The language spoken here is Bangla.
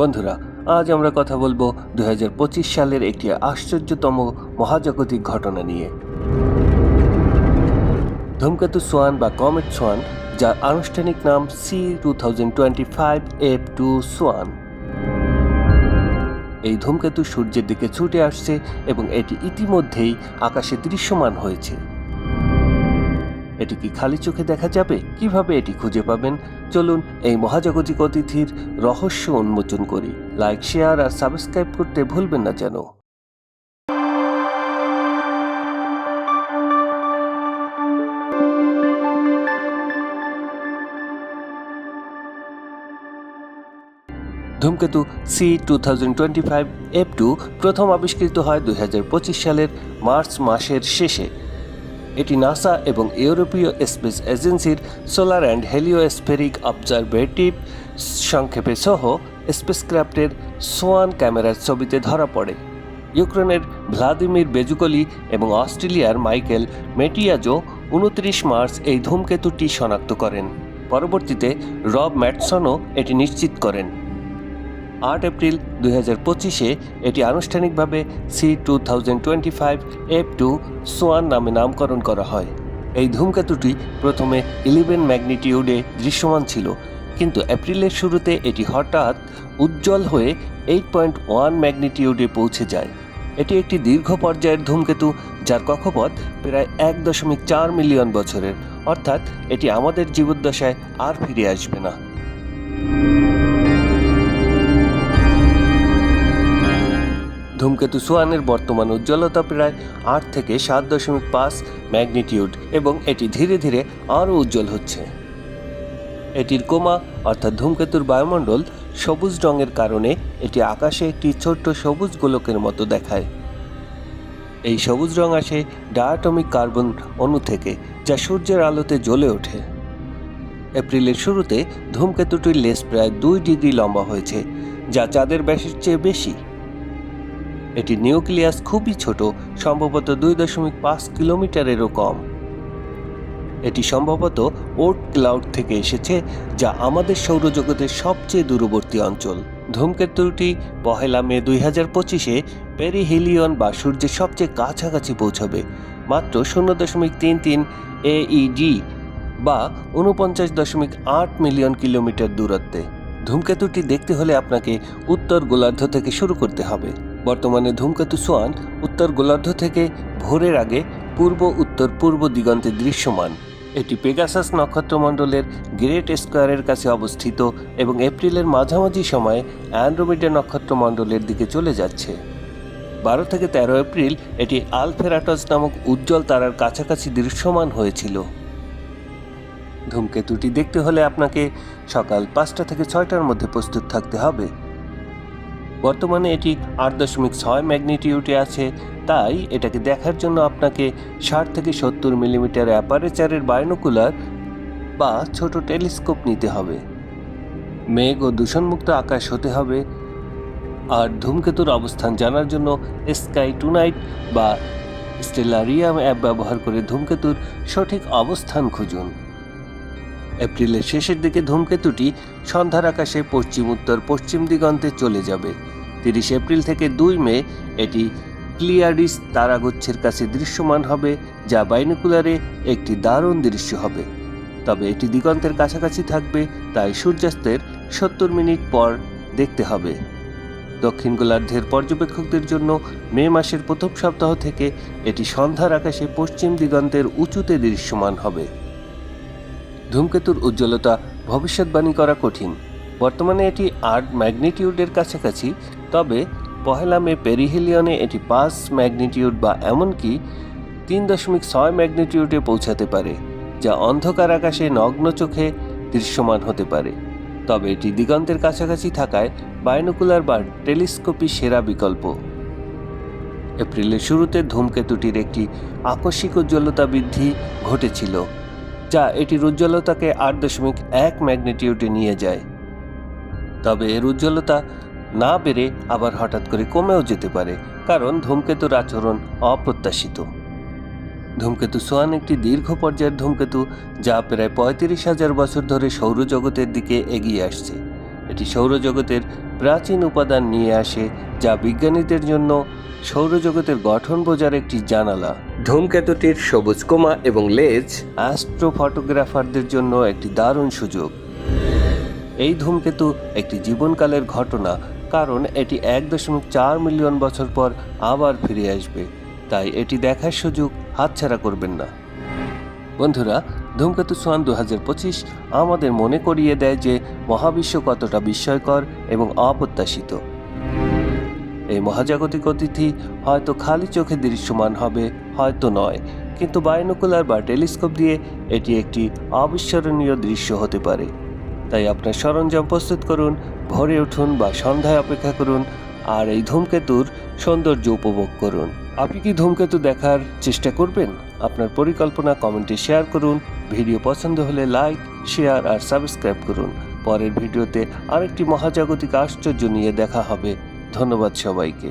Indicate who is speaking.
Speaker 1: বন্ধুরা, আজ আমরা কথা বলব দুই হাজার পঁচিশ সালের একটি আশ্চর্যতম মহাজাগতিক ঘটনা নিয়ে। ধূমকেতু সোয়ান বা কমেট সোয়ান, যার আনুষ্ঠানিক নাম C two thousand twenty five F two Schwann. এই ধূমকেতু সূর্যের দিকে ছুটে আসছে এবং এটি ইতিমধ্যেই আকাশে দৃশ্যমান হয়েছে। এটি কি খালি চোখে দেখা যাবে? কীভাবে এটি খুঁজে পাবেন? চলুন এই মহাজাগতিক অতিথির রহস্য উন্মোচন করি। লাইক শেয়ার আর সাবস্ক্রাইব করতে ভুলবেন না যেন। ধূমকেতু C two thousand twenty five F two প্রথম আবিষ্কৃত হয় দুই হাজার পঁচিশ সালের মার্চ মাসের শেষে। এটি নাসা এবং ইউরোপীয় স্পেস এজেন্সির সোলার অ্যান্ড হেলিওস্ফেরিক অবজারভেটিভ সংক্ষেপে সহ স্পেসক্রাফটের সোয়ান ক্যামেরার ছবিতে ধরা পড়ে। ইউক্রেনের ভ্লাদিমির বেজুকলি এবং অস্ট্রেলিয়ার মাইকেল মেটিয়াজো উনত্রিশ মার্চ এই ধূমকেতুটি শনাক্ত করেন। পরবর্তীতে রব ম্যাটসনও এটি নিশ্চিত করেন। আট এপ্রিল দুই হাজার পঁচিশে এটি আনুষ্ঠানিকভাবে C two thousand twenty five F two Schwann নামে নামকরণ করা হয়। এই ধূমকেতুটি প্রথমে ইলেভেন ম্যাগনিটিউডে দৃশ্যমান ছিল, কিন্তু এপ্রিলের শুরুতে এটি হঠাৎ উজ্জ্বল হয়ে এইট পয়েন্ট ওয়ান ম্যাগনিটিউডে পৌঁছে যায়। এটি একটি দীর্ঘ পর্যায়ের ধূমকেতু, যার কক্ষপথ প্রায় এক দশমিক চার মিলিয়ন বছরের। অর্থাৎ এটি আমাদের জীবদ্দশায় আর ফিরে আসবে না। ধূমকেতু সোয়ানের বর্তমান উজ্জ্বলতা প্রায় আট থেকে সাত দশমিক পাঁচ ম্যাগনিটিউড এবং এটি ধীরে ধীরে আরও উজ্জ্বল হচ্ছে। এটির কোমা অর্থাৎ ধূমকেতুর বায়ুমণ্ডল সবুজ রঙের কারণে এটি আকাশে একটি ছোট্ট সবুজ গোলকের মতো দেখায়। এই সবুজ রং আসে ডায়াটমিক কার্বন অণু থেকে, যা সূর্যের আলোতে জ্বলে ওঠে। এপ্রিলের শুরুতে ধূমকেতুটির লেস প্রায় দুই ডিগ্রি লম্বা হয়েছে, যা চাঁদের ব্যাসের চেয়ে বেশি। এটি নিউক্লিয়াস খুবই ছোট, সম্ভবত দুই দশমিক পাঁচ কিলোমিটারেরও কম। এটি সম্ভবত ওট ক্লাউড থেকে এসেছে, যা আমাদের সৌরজগতের সবচেয়ে দূরবর্তী অঞ্চল। ধূমকেতুটি পহেলা মে দুই হাজার পঁচিশে পেরিহিলিয়ন বা সূর্যের সবচেয়ে কাছাকাছি পৌঁছবে, মাত্র শূন্য দশমিক তিন তিন এইডি বা উনপঞ্চাশ দশমিক আট মিলিয়ন কিলোমিটার দূরত্বে। ধূমকেতুটি দেখতে হলে আপনাকে উত্তর গোলার্ধ থেকে শুরু করতে হবে। বর্তমানে ধূমকেতু সোয়ান উত্তর গোলার্ধ থেকে ভোরের আগে পূর্ব, উত্তর পূর্ব দিগন্তে দৃশ্যমান। এটি পেগাসাস নক্ষত্রমণ্ডলের গ্রেট স্কোয়ারের কাছে অবস্থিত এবং এপ্রিলের মাঝামাঝি সময়ে অ্যান্ড্রোমিডা নক্ষত্রমণ্ডলের দিকে চলে যাচ্ছে। বারো থেকে তেরো এপ্রিল এটি আলফেরাটস নামক উজ্জ্বল তারার কাছাকাছি দৃশ্যমান হয়েছিল। ধূমকেতুটি দেখতে হলে আপনাকে সকাল পাঁচটা থেকে ছয়টার মধ্যে প্রস্তুত থাকতে হবে। বর্তমানে এটি আট দশমিক ছয় ম্যাগনিটিউডে আছে। তাই এটাকে দেখার জন্য আপনাকে ষাট থেকে সত্তর মিলিমিটার অ্যাপারেচারের বায়নোকুলার বা ছোট টেলিস্কোপ নিতে হবে। মেঘ ও দূষণমুক্ত আকাশ হতে হবে। আর ধূমকেতুর অবস্থান জানার জন্য স্কাই টুনাইট বা স্টেলারিয়াম অ্যাপ ব্যবহার করে ধূমকেতুর সঠিক অবস্থান খুঁজুন। এপ্রিলের শেষের দিকে ধূমকেতুটি সন্ধ্যার আকাশে পশ্চিম উত্তর পশ্চিম দিগন্তে চলে যাবে। তিরিশ এপ্রিল থেকে দুই মে এটি ক্লিয়ারিস তারাগুচ্ছের কাছে দৃশ্যমান হবে, যা বাইনোকুলারে একটি দারুণ দৃশ্য হবে। তবে এটি দিগন্তের কাছাকাছি থাকবে, তাই সূর্যাস্তের সত্তর মিনিট পর দেখতে হবে। দক্ষিণ গোলার্ধের পর্যবেক্ষকদের জন্য মে মাসের প্রথম সপ্তাহ থেকে এটি সন্ধ্যার আকাশে পশ্চিম দিগন্তের উঁচুতে দৃশ্যমান হবে। ধূমকেতুর উজ্জ্বলতা ভবিষ্যৎবাণী করা কঠিন। বর্তমানে এটি আট ম্যাগনিটিউডের কাছাকাছি, তবে পহেলা মে পেরিহিলিয়নে এটি পাঁচ ম্যাগনিটিউড বা এমনকি তিন দশমিক ছয় ম্যাগনিটিউডে পৌঁছাতে পারে, যা অন্ধকার আকাশে নগ্ন চোখে দৃশ্যমান হতে পারে। তবে এটি দিগন্তের কাছাকাছি থাকায় বায়নোকুলার বা টেলিস্কোপি সেরা বিকল্প। এপ্রিলের শুরুতে ধূমকেতুটির একটি আকস্মিক উজ্জ্বলতা বৃদ্ধি ঘটেছিল। যা এটির উজ্জ্বলতাকে আট দশমিক এক ম্যাগনিটিউডে নিয়ে যায়। তবে এর উজ্জ্বলতা না বেড়ে আবার হঠাৎ করে কমেও যেতে পারে, কারণ ধূমকেতুর আচরণ অপ্রত্যাশিত। ধূমকেতু সোয়ান একটি দীর্ঘ পর্যায়ের ধূমকেতু যা প্রায় পঁয়ত্রিশ হাজার বছর ধরে সৌরজগতের দিকে এগিয়ে আসছে। এটি সৌরজগতের প্রাচীন উপাদান নিয়ে আসে যা বিজ্ঞানীদের জন্য সৌরজগতের গঠন বোঝার একটি জানালা। ধূমকেতুটির সবুজ কোমা এবং লেজ অ্যাস্ট্রো ফটোগ্রাফারদের জন্য একটি দারুণ সুযোগ। এই ধূমকেতু একটি জীবনকালের ঘটনা কারণ এটি এক দশমিক চার মিলিয়ন বছর পর আবার ফিরে আসবে। তাই এটি দেখার সুযোগ হাতছাড়া করবেন না। বন্ধুরা ধূমকেতু সোয়ান দু হাজার পঁচিশ আমাদের মনে করিয়ে দেয় যে মহাবিশ্ব কতটা বিস্ময়কর এবং অপ্রত্যাশিত এই মহাজাগতিক অতিথি হয়তো খালি চোখে দৃশ্যমান হবে, হয়তো নয়। কিন্তু বায়োনোকুলার বা টেলিস্কোপ দিয়ে এটি একটি অবিস্মরণীয় দৃশ্য হতে পারে। তাই আপনার সরঞ্জাম প্রস্তুত করুন, ভোরে উঠুন বা সন্ধ্যায় অপেক্ষা করুন, আর এই ধূমকেতুর সৌন্দর্য উপভোগ করুন। আপনি কি ধূমকেতু দেখার চেষ্টা করবেন? আপনার পরিকল্পনা কমেন্টে শেয়ার করুন, ভিডিও পছন্দ হলে লাইক, শেয়ার আর সাবস্ক্রাইব করুন। পরের ভিডিওতে আরেকটি মহাজাগতিক আশ্চর্য নিয়ে দেখা হবে। ধন্যবাদ সবাইকে।